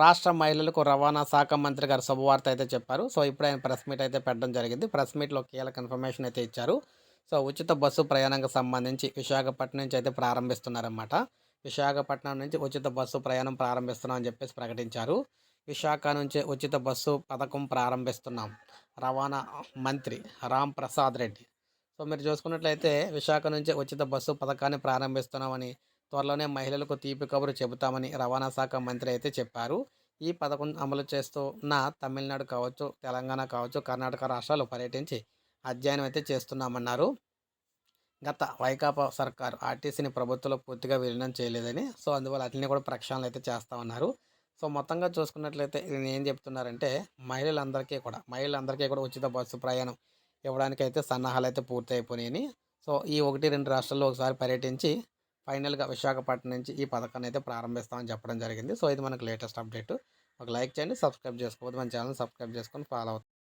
రాష్ట్ర మహిళలకు రవాణా శాఖ మంత్రి గారు శుభవార్త అయితే చెప్పారు. సో ఇప్పుడు ఆయన ప్రెస్ మీట్ అయితే పెట్టడం జరిగింది. ప్రెస్ మీట్లో కీలక ఇన్ఫర్మేషన్ అయితే ఇచ్చారు. సో ఉచిత బస్సు ప్రయాణంకి సంబంధించి విశాఖపట్నం నుంచి అయితే ప్రారంభిస్తున్నారన్నమాట. విశాఖపట్నం నుంచి ఉచిత బస్సు ప్రయాణం ప్రారంభిస్తున్నాం అని చెప్పేసి ప్రకటించారు. విశాఖ నుంచి ఉచిత బస్సు పథకం ప్రారంభిస్తున్నాం. రవాణా మంత్రి రామ్ ప్రసాద్ రెడ్డి. సో మీరు చూసుకున్నట్లయితే విశాఖ నుంచి ఉచిత బస్సు పథకాన్ని ప్రారంభిస్తున్నామని త్వరలోనే మహిళలకు తీపి కబురు చెబుతామని రవాణా శాఖ మంత్రి అయితే చెప్పారు. ఈ పథకం అమలు చేస్తున్న తమిళనాడు కావచ్చు తెలంగాణ కావచ్చు కర్ణాటక రాష్ట్రాలు పర్యటించి అధ్యయనం అయితే చేస్తున్నామన్నారు. గత వైకాపా సర్కారు ఆర్టీసీని ప్రభుత్వంలో పూర్తిగా విలీనం చేయలేదని సో అందువల్ల అట్లనే కూడా ప్రక్షాళన అయితే చేస్తామన్నారు సో మొత్తంగా చూసుకున్నట్లయితే నేను ఏం చెప్తున్నారంటే మహిళలందరికీ కూడా మహిళలందరికీ కూడా ఉచిత బస్సు ప్రయాణం ఇవ్వడానికి అయితే సన్నాహాలు అయితే పూర్తి అయిపోయినాయని సో ఈ ఒకటి రెండు రాష్ట్రాల్లో ఒకసారి పర్యటించి ఫైనల్గా విశాఖపట్నం నుంచి ఈ పథకాన్ని అయితే ప్రారంభిస్తామని చెప్పడం జరిగింది. సో ఇది మనకు లేటెస్ట్ అప్డేట్. ఒక లైక్ చేయండి సబ్స్క్రైబ్ చేసుకోవద్దు. మన ఛానల్ సబ్స్క్రైబ్ చేసుకొని ఫాలో అవుతుంది